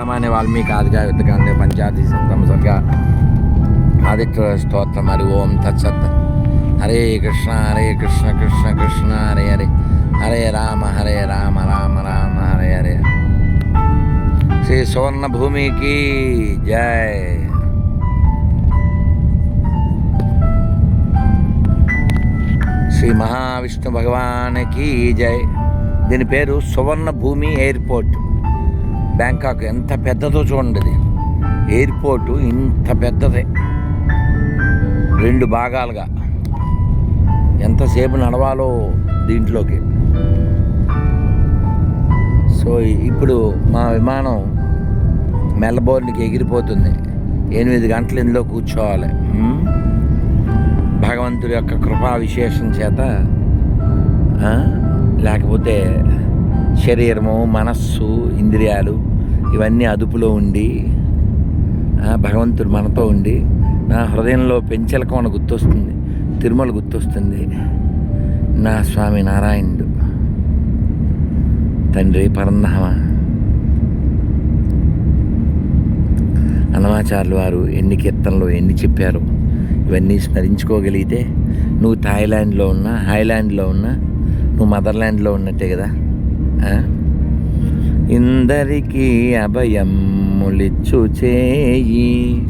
సామాన్య వాల్మీకి ఆదిగా యుద్ధకాండే పంచాయతీ సంతం సర్గ ఆదిత్య స్తోత్రం హరి ఓం తత్సత్ హరే కృష్ణ హరే కృష్ణ కృష్ణ కృష్ణ హరే హరే హరే రామ హరే రామ రామ రామ హరే హరే శ్రీ సువర్ణ భూమికి జై శ్రీ మహావిష్ణు భగవానికి జై దీని పేరు సువర్ణ భూమి ఎయిర్పోర్ట్ బ్యాంకాక్ ఎంత పెద్దదో చూడండి ఎయిర్పోర్టు ఇంత పెద్దదే. రెండు భాగాలుగా. ఎంతసేపు నడవాలో దీంట్లోకి. సో ఇప్పుడు మా విమానం మెల్బోర్న్కి ఎగిరిపోతుంది. ఎనిమిది గంటలు ఇందులో కూర్చోవాలి. భగవంతుడి యొక్క కృపా విశేషం చేత లేకపోతే శరీరము మనస్సు ఇంద్రియాలు ఇవన్నీ అదుపులో ఉండి ఆ, భగవంతుడు మనతో ఉండి నా హృదయంలో పెంచలకమన గుర్తొస్తుంది తిరుమల గుర్తొస్తుంది. నా స్వామి నారాయణుడు. తండ్రి పరంధామ. అన్నమాచార్యులు వారు ఎన్ని కీర్తనలు ఎన్ని చెప్పారు ఇవన్నీ స్మరించుకోగలిగితే నువ్వు థాయిలాండ్లో ఉన్నా హాయ్లాండ్లో ఉన్నా నువ్వు మదర్లాండ్లో ఉన్నట్టే కదా? ఇందరికీ అభయం ములిచ్చు చేయి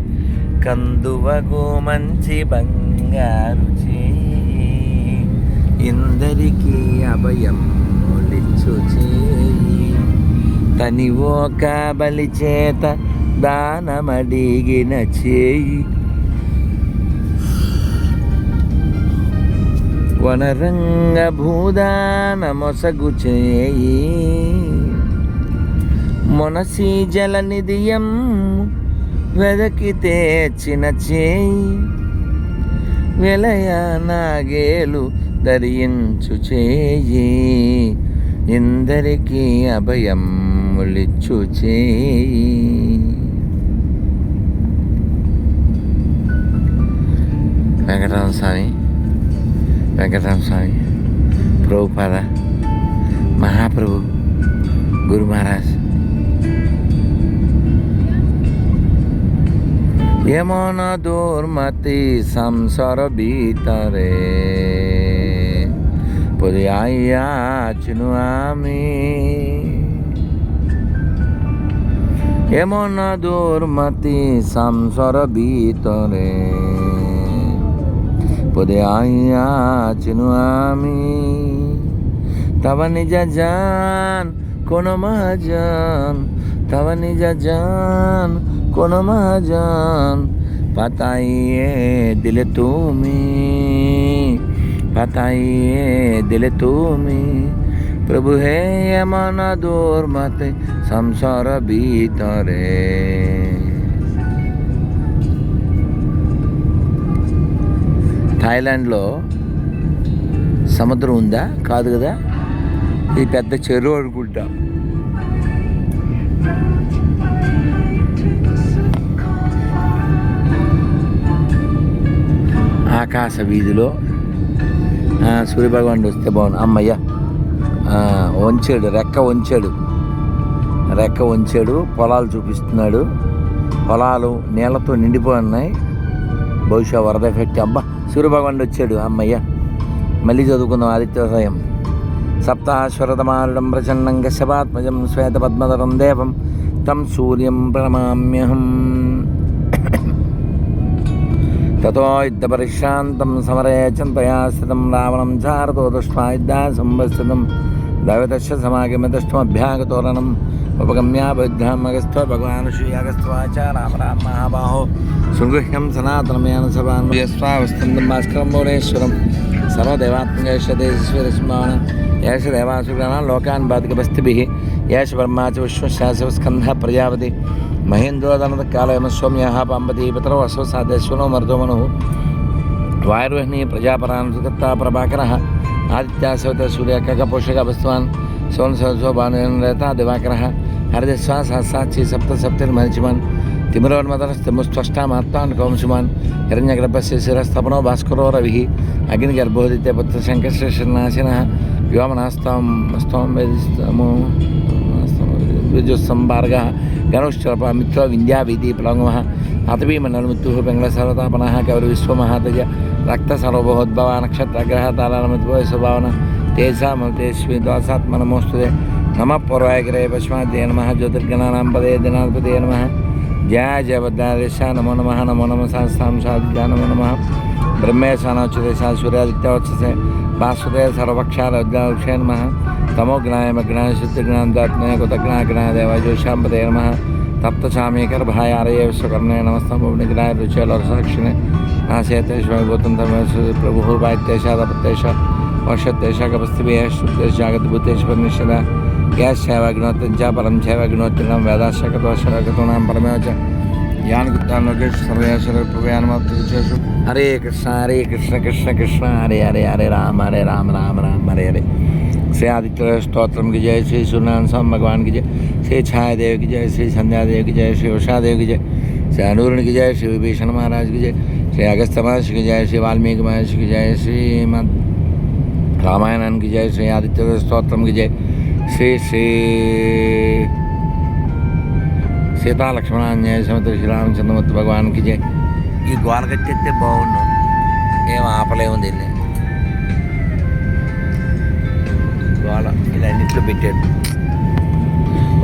కందువగు మంచి బంగారు చేయి. ఇందరికీ అభయములిచ్చు చేయి తనివో కాబలి చేత దానమడిగిన చేయి. వనరంగ భూదాన మొసగు చేయి మొనసి జల నిధియం వెదకి తెచ్చిన చేయి. వెలయ నాగేలు ధరించు చేయి. ఇందరికీ అభయం ములిచ్చు చేయి. వెంకటరామ స్వామి Venkatan Swami, Prabhupada, Mahaprabhu, Guru Maharaj. এমন দুর্মতি সংসার ভিতরে পড়িয়াইয়াছনু আমি এমন দুর্মতি সংসার ভিতরে পদে আইয়াছিনু আমি। তব নিজ জান, কোন মহাজন তব নিজ জান, কোন মহাজন পাতাইয়ে দিলে তুমি, পাতাইয়ে দিলে তুমি। প্রভু হে এমন দুর্মতে সংসার ভিতরে। థాయిలాండ్లో సముద్రం ఉందా? కాదు కదా. ఇది పెద్ద చెరువు అనుకుంటా. ఆకాశ వీధిలో. ఆ, సూర్యభగవానుడు వస్తే బాగుంది అమ్మయ్య. వంచాడు రెక్క వంచాడు. రెక్క వంచాడు పొలాలు చూపిస్తున్నాడు. పొలాలు నీళ్ళతో నిండిపోయి ఉన్నాయి. బహుశా వరద ఎఫెక్ట్ అబ్బా సూర్యభగవానుడు వచ్చాడు అమ్మయ్య మళ్ళీ చదువుకుందాం ఆదిత్యోదయం సప్తాశ్వరతమారుడం ప్రచండం కశ్యపాత్మజం శ్వేతపద్మధరం దేవం తం సూర్యం ప్రణమామ్యహం తతో యుద్ధపరిశ్రాంతం సమరే చింతయా స్థితం రావణం చారతో दैवतस्य समागमदष्टमभ्यागतोरणम् भगवान श्री श्रीयागस्त्वाच राम राम महाबाहो सुगृह्यम सनातनमयान सभान् यस्वावस्थन्दं भास्करं भुवनेश्वरं सर्वदेवात्मकैश देशस्वरस्मान् येष देवासुराणां लोकान् बाधकपस्तिभिः येष ब्रह्मा च विश्वशासवस्कन्धः प्रजापति महेन्द्रोदनकालयमस्वम्यः पाम्बती पितरौ पितरो साध्यस्वनो मर्दो मनुः वायुर्वह्नी प्रजापरान सुगत्ता प्रभाकरः आदित्यासवत सूर्य का पोषक वस्तवान, सोन सौभान रहता दिवाकर हरदश्वास हस्साक्षी सप्त सप्तिर्मरिचमन तिमरोन्मदस्तिमुस्त्वष्टा आत्मान कौंसुमान हिरण्यगर्भस्य शिरस्तपनो भास्करो रविः अग्निगर्भोदित्य पुत्रशङ्करशनाशिनः व्योमनास्तां स्तों वेदिस्तमो द्विजुस्सम्भार्गः मित्र मित्रो विधि प्लङ्गमः आतवीमनलमुत्तुः पिङ्गलसरता पुनः गौरविश्वमहातज रक्तसर्वबहोद्भव नक्षत्रग्रह तारालमुद्भव स्वभावन तेषामतेस्मितासात्मनमोस्तुते नमः पूर्वायग्रहे पश्चिमाद्ये नम ज्योतिर्गणानां पदे दिनाधिपदे नम जय जय बदेशा नमो नम नमो नम सहसा साध्या नमो नमः ब्रह्मेशानोच्युते सा सूर्यादित्योच्यसे वासुदेव सर्वक्षारोद्याक्षे नमः तमोग्नाय मग्नाय शुद्धग्नाय दात्मय कुतग्नाग्नाय देवाजोषां पदे नमः तप्तचामेकर्भायारय विश्वकर्णे नमस्तम नमस्त रुचल और साक्षिणे नाशयते शिव गौतम तमेश प्रभुर्वाइत्येशादपत्येश वर्षत्येशा कपस्थिभ्येश जागतिभूतेश परनिषद गैश्चैवाग्नोत्यञ्च परं चैवाग्नोत्तीर्णं वेदाश्चकतोश्चकतोनां परमेव च यान गुप्तान लोकेश हरे कृष्ण हरे कृष्ण कृष्ण कृष्ण, हरे हरे हरे, राम हरे, राम राम राम, हरे हरे। श्री आदित्य स्त्रोत्रम की जय श्री सूर्यनारायण स्वामी भगवान की जय श्री छाया देव की जय श्री संध्या देव की जय श्री उषा देव की जय श्री अनुरण की जय श्री विभीषण महाराज की जय श्री अगस्त महर्षि की जय श्री वाल्मीकि महर्षि की जय श्री रामायण की जय श्री आदित्य स्त्रोत्रम की जय श्री श्री సీతా లక్ష్మణాంజనేయ సమేత శ్రీరామచంద్రమూర్తి భగవాన్కి జై ఈ గోల కట్టేస్తే బాగుండు ఏం ఆపలేము దీన్ని గోడ అన్నిట్లో పెట్టాడు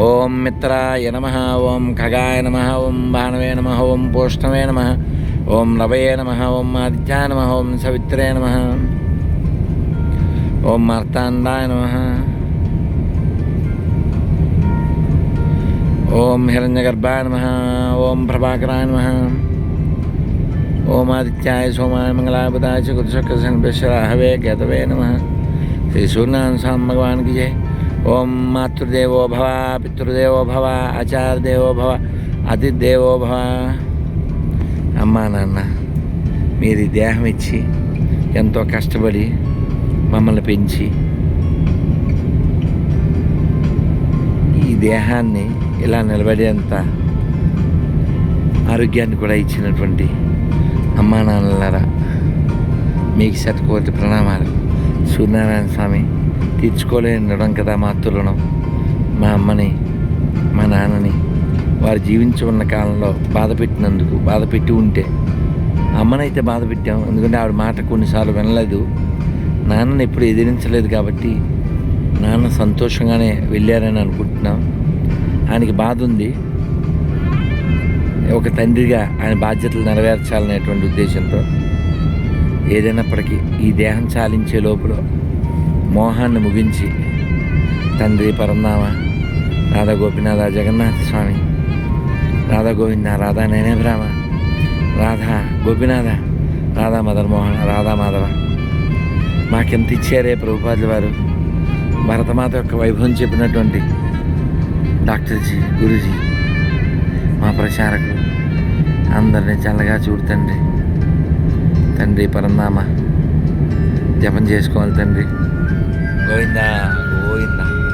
ఓం మిత్రాయ నమ ఓం ఖగాయ నమ ఓం బాణవే నమ ఓం పోష్ణవే నమ ఓం రవయే నమ ఓం ఆదిత్యాయ నమ ఓం సవిత్రే నమ ఓం మార్తాండాయ నమ ఓం హిరణ్యగర్భాయ నమ ఓం ప్రభాకరాయ నమ ఓం ఆదిత్యాయ సోమాయ మంగళాయ బుధాయ చ కుదుశక్రసన్పేశ్వరాహవే కేతవే నమ శ్రీ సూర్యనారాయణ స్వామి భగవాన్కి జై ఓం మాతృదేవో భవ పితృదేవో భవ ఆచార్యదేవో భవ అతిథిదేవో భవ అమ్మా నాన్న మీరు ఈ దేహం ఇచ్చి ఎంతో కష్టపడి మమ్మల్ని పెంచి ఈ దేహాన్ని ఇలా నిలబడేంత ఆరోగ్యాన్ని కూడా ఇచ్చినటువంటి అమ్మా నాన్నలారా మీకు శతకోటి ప్రణామాలు. సూర్యనారాయణ స్వామి తీర్చుకోలేనిడం కదా మా తులనం. మా అమ్మని మా నాన్నని వారు జీవించి ఉన్న కాలంలో బాధ పెట్టినందుకు బాధ పెట్టి ఉంటే. అమ్మనైతే బాధ పెట్టాం ఎందుకంటే ఆవిడ మాట కొన్నిసార్లు వినలేదు. నాన్నని ఎప్పుడు ఎదిరించలేదు కాబట్టి నాన్న సంతోషంగానే వెళ్ళారని అనుకుంటున్నాం. ఆయనకి బాధ ఉంది. ఒక తండ్రిగా ఆయన బాధ్యతలు నెరవేర్చాలనేటువంటి ఉద్దేశంతో ఏదైనప్పటికీ ఈ దేహం చాలించే లోపల మోహాన్ని ముగించి తండ్రి పరందామ రాధా గోపినాథ జగన్నాథ స్వామి రాధా గోవింద రాధా నేనేబ్రామ రాధా గోపినాథ రాధా మదన్ మోహన రాధా మాధవ. మాకెంత ఇచ్చారే ప్రభుపాదుల వారు? భరతమాత యొక్క వైభవం చెప్పినటువంటి డాక్టర్జీ గురుజీ మా ప్రచారకులు అందరినీ చల్లగా చూడు తండ్రి తండ్రి పరందామ జపం చేసుకోవాలి తండ్రి. గోవిందా గోవిందా.